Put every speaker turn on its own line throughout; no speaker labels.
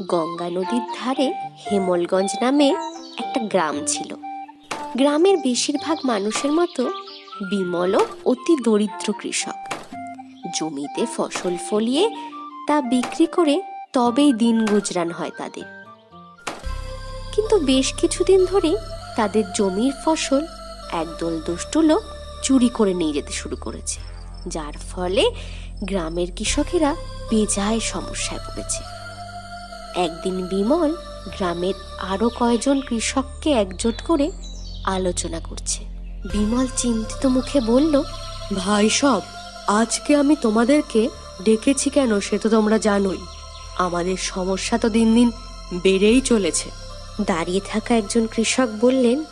গঙ্গা নদীর ধারে হেমলগঞ্জ নামে একটা গ্রাম ছিল। গ্রামের বেশিরভাগ মানুষের মতো বিমলও অতি দরিদ্র কৃষক। জমিতে ফসল ফলিয়ে তা বিক্রি করে তবেই দিন গুজরান হয় তাদের। কিন্তু বেশ কিছুদিন ধরে তাদের জমির ফসল একদল দুষ্টু লোক চুরি করে নিয়ে যেতে শুরু করেছে, যার ফলে গ্রামের কৃষকেরা বেজায় সমস্যায় পড়েছে। একদিন বিমল গ্রামের আরও কয়জন কৃষককে একজোট করে আলোচনা করছে। বিমল চিন্তিত মুখে বলল
ভাই সব আজকে আমি তোমাদেরকে ডেকেছি কেন সে তো তোমরা জানোই। আমাদের সমস্যা তো দিন দিন বেড়েই চলেছে।
দাঁড়িয়ে থাকা একজন কৃষক বললেন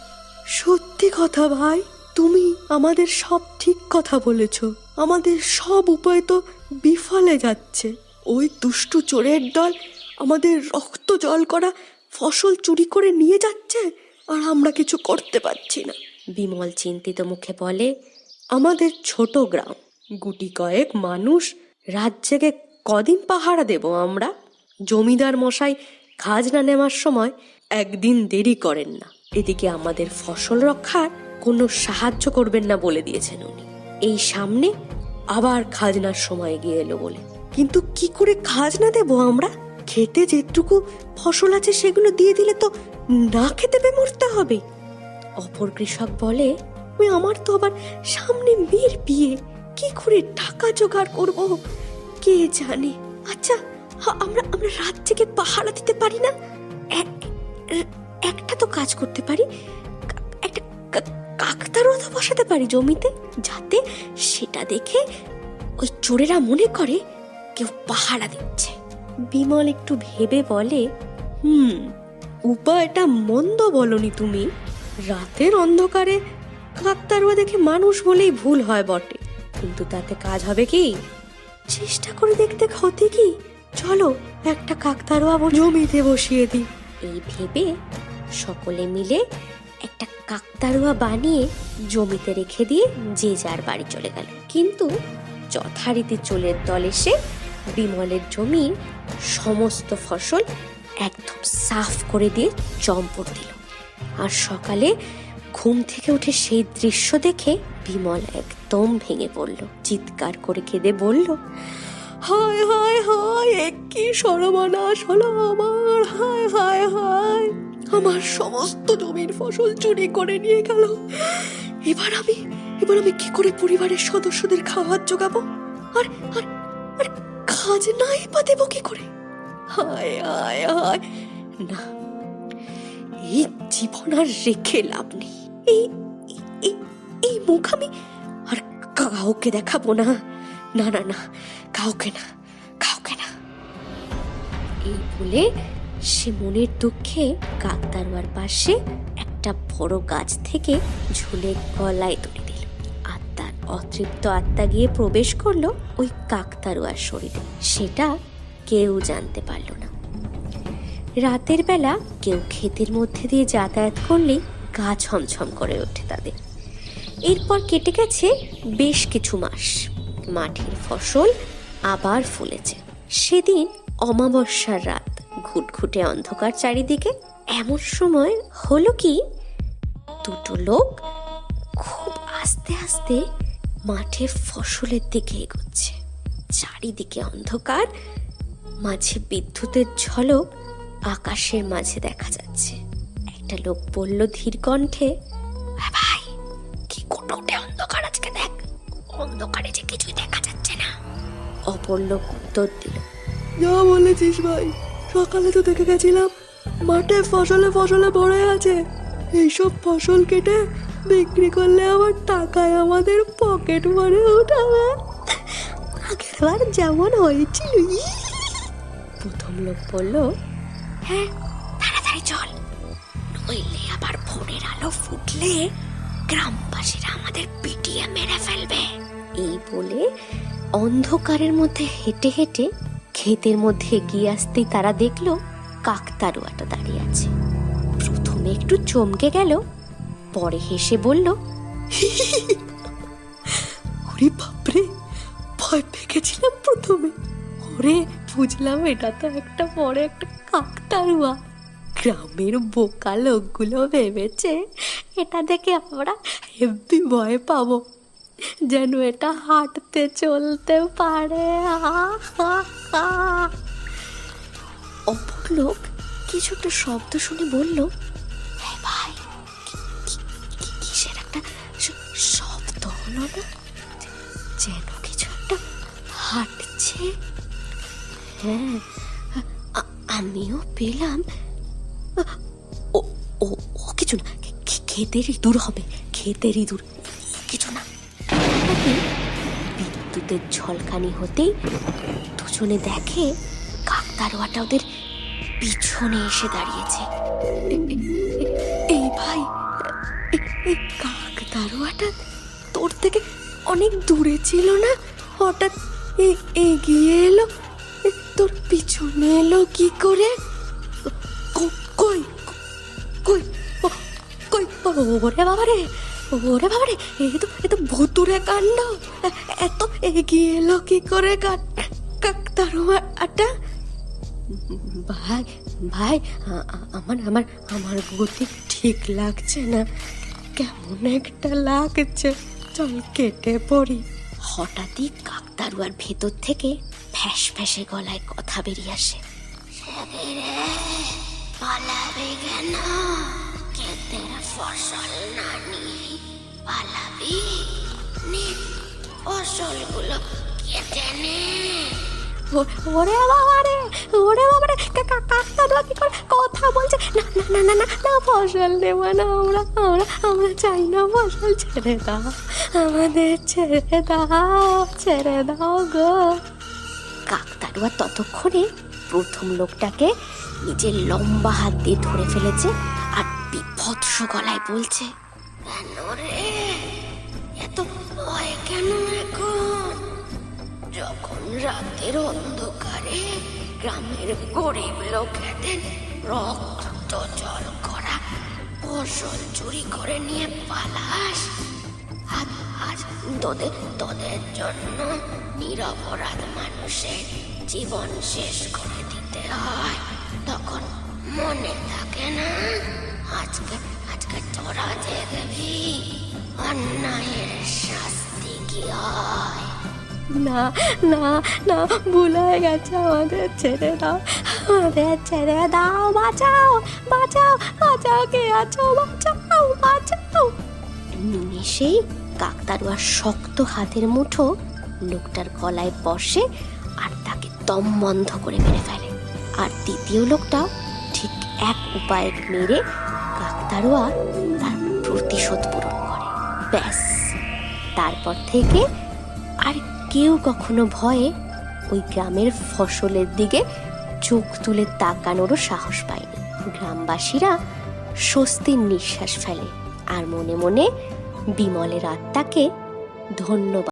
সত্যি কথা ভাই তুমি আমাদের সব ঠিক কথা বলেছ। আমাদের সব উপায় তো বিফলে যাচ্ছে। ওই দুষ্টু চোরের দল আমাদের রক্ত জল করা ফসল চুরি করে নিয়ে যাচ্ছে আর আমরা কিছু করতে পারছি না।
বিমল চিন্তিত মুখে বলে
আমাদের ছোট গ্রাম গুটি কয়েক মানুষ রাত জেগে কদিন পাহারা দেব আমরা? জমিদার মশাই খাজনা নেওয়ার সময় একদিন দেরি করেন না। এদিকে আমাদের ফসল রক্ষার কোনো সাহায্য করবেন না বলে দিয়েছেন উনি। এই সামনে আবার খাজনার সময় গিয়ে এলো বলে। কিন্তু কি করে খাজনা দেব আমরা? খেতে যেটুকু ফসল আছে সেগুলো দিয়ে দিলে তো না খেতে পেয়ে মরতে হবে। অপর কৃষক বলে, ওই আমার তো আবার সামনে মেয়ের বিয়ে। কি করে টাকা জোগাড় করব? কে জানে? আচ্ছা হা- আমরা আমরা রাত থেকে পাহারা দিতে পারি না? এক- একটা তো কাজ করতে পারি। একটা তো বসাতে পারি জমিতে, যাতে সেটা দেখে ওই চোরেরা মনে করে কেউ পাহারা দিচ্ছে। বিমল একটু ভেবে বলে হুম উপায়টা মন্দ বলনি তুমি। রাতের অন্ধকারে কাকতারুয়া দেখে মানুষ বলেই ভুল হয় বটে। কিন্তু তাতে কাজ হবে কি? চেষ্টা করে দেখতে ক্ষতি কি? চলো একটা কাকতারুয়া জমিতে বসিয়ে দিই।
এই ভেবে সকলে মিলে একটা কাকতারুয়া বানিয়ে জমিতে রেখে দিয়ে যে যার বাড়ি চলে গেল। কিন্তু যথারীতি চোলের দল এসে বিমলের জমির সমস্ত ফসল একদম সাফ করে দিয়ে চম্পট দিল। আর সকালে ঘুম থেকে উঠে সেই দৃশ্য দেখে বিমল একদম ভেঙে পড়ল। চিৎকার করে কেঁদে বলল,
হায় হায় হায় কি সর্বনাশ হলো আমার? হায় হায় হায়, আমার সমস্ত জমির ফসল চুরি করে নিয়ে গেল। এবার আমি এবার আমি কি করে পরিবারের সদস্যদের খাবার জোগাবো? আর আর খাজনাই বা দেবো কি করে? হায় হায় হায়। না, এই জীবন আর রেখে লাভ নেই। এই, এই- মুখ আমি আর কাউকে দেখাবো না। না না না, কাউকে না কাউকে না।
এই বলে সে মনের দুঃখে কাকতারুয়ার পাশে একটা বড় গাছ থেকে ঝুলে গলায় তুলে। অতৃপ্ত আত্মা গিয়ে প্রবেশ করল ওই কাকতারুয়ার শরীরে। সেটা কেউ জানতে পারল না। রাতের বেলা কেউ ক্ষেতের মধ্যে দিয়ে যাতায়াত করলেই গা ছমছম করে ওঠে তাদের। এরপর কেটে গেছে বেশ কিছু মাস। মাঠের ফসল আবার ফুলেছে। সেদিন অমাবস্যার রাত। ঘুটঘুটে অন্ধকার চারিদিকে। এমন সময় হলো কি, দুটো লোক খুব আস্তে আস্তে মাঠের ফসলের দিকে এগোচ্ছে। চারিদিকে অন্ধকার, মাঝে বিদ্যুতের ঝলক, আকাশের মাঝে দেখা যাচ্ছে। একটা লোক বলল ধীর কণ্ঠে "হ্যাঁ ভাই, কি কোটোটে অন্ধকার আজকে দেখ। অন্ধকারে যে কিছুই দেখা যাচ্ছে না। অপর লোক উত্তর দিল,
যা বলেছিস ভাই, সকালে তো দেখে গেছিলাম, মাঠে ফসলে ফসলে ভরে আছে। এইসব ফসল কেটে বিক্রি করলে আবার টাকায় আমাদের পকেট ভরে উঠাবে। আগের বার যেমন হয়েছিল
প্রথম লোক বলল হ্যাঁ তাড়াতাড়ি চল। নইলে আবার ভোরের আলো ফুটলে গ্রামবাসীরা আমাদের পিটিয়ে মেরে ফেলবে। এই বলে অন্ধকারের মধ্যে হেঁটে হেঁটে ক্ষেতের মধ্যে এগিয়ে আসতেই তারা দেখল কাকতারুয়াটা দাঁড়িয়ে আছে। প্রথমে একটু চমকে গেল পরে হেসে বলল,
ওরে বাপরে, ভয় পেয়ে প্রথমে। ওরে, বুঝলাম এটা তো একটা বড় একটা কাকতারুয়া গ্রামের বোকা লোকগুলো ভেবেছে এটা দেখে আমরা হেব্বি ভয় পাবো। যেন এটা হাঁটতে চলতে পারে।
অপর লোক কিছু একটা শব্দ শুনে বলল হলো না যেন কিছু একটা হাঁটছে। হ্যাঁ আমিও পেলাম। ও ও কিছু না, খে- খে- ইঁদুর হবে ক্ষেতের ইঁদুর। কিছু না। বিদ্যুতের ঝলকানি হতেই দুজনে দেখে কাকতারোয়াটা ওদের পিছনে এসে দাঁড়িয়েছে। এই ভাই কাকতারোয়াটা তোর থেকে অনেক দূরে ছিল না? হঠাৎ এগিয়ে এলো। তোর পিছনে এলো কি করে? কই কই ওরে বাবারে ওরে বাবারে, এ তো এ তো ভুতুরে কাণ্ড। এত এগিয়ে এলো কি করে কাকতারোয়াটা ভাই ভাই, আ- আমার আমার আমার গতি ঠিক লাগছে না। কেমন একটা লাগছে। চল কেটে পড়ি। হঠাৎই কাকতারুয়ার ভেতর থেকে ফ্যাস ফ্যাসে গলায় কথা বেরিয়ে আসে। পালাবে কেন? ক্ষেতের ফসল না নিয়ে পালাবি? নে, ফসলগুলো কেটে নে। ওরে বাবারে ওরে বাবারে কাকতারুয়া কি করে কথা বলছে? না না না না না ফসল নেব না আমরা আমরা আমরা চাই না ফসল ছেড়ে দাও, আমাদের ছেড়ে দাও ছেড়ে দাও গো। কাকতারুয়া ততক্ষণে প্রথম লোকটাকে নিজের লম্বা হাত দিয়ে ধরে ফেলেছে আর বিভৎস গলায় বলছে, কেন রে? এত ভয় কেন? যখন রাতের অন্ধকারে গ্রামের গরিব লোকেদের রক্ত জল করা ফসল চুরি করে নিয়ে পালাস, আজ তোদের তোদের জন্য নিরপরাধ মানুষের জীবন শেষ করে দিতে হয়। তখন মনে থাকে না, আজকে আজকে তোরা অন্যায়ের শাস্তি কি হয় না না না, ভুল হয়ে গেছে, আমাদের ছেড়ে দাও, আমাদের ছেড়ে দাও, বাঁচাও বাঁচাও বাঁচাও, কে আছো? বাঁচাও বাঁচাও। নিমেষেই কাকতারুয়ার শক্ত হাতের মুঠো লোকটার গলায় বসে আর তাকে দম বন্ধ করে মেরে ফেলে। আর দ্বিতীয় লোকটাও ঠিক এক উপায়ে মেরে কাকতারুয়া তার প্রতিশোধ পূরণ করে। ব্যাস, তারপর থেকে আর কেউ কখনো ভয়ে ওই গ্রামের ফসলের দিকে চোখ তুলে তাকানোরও সাহস পায়নি। গ্রামবাসীরা স্বস্তির নিঃশ্বাস ফেলে আর মনে মনে বিমলের আত্মাকে ধন্যবাদ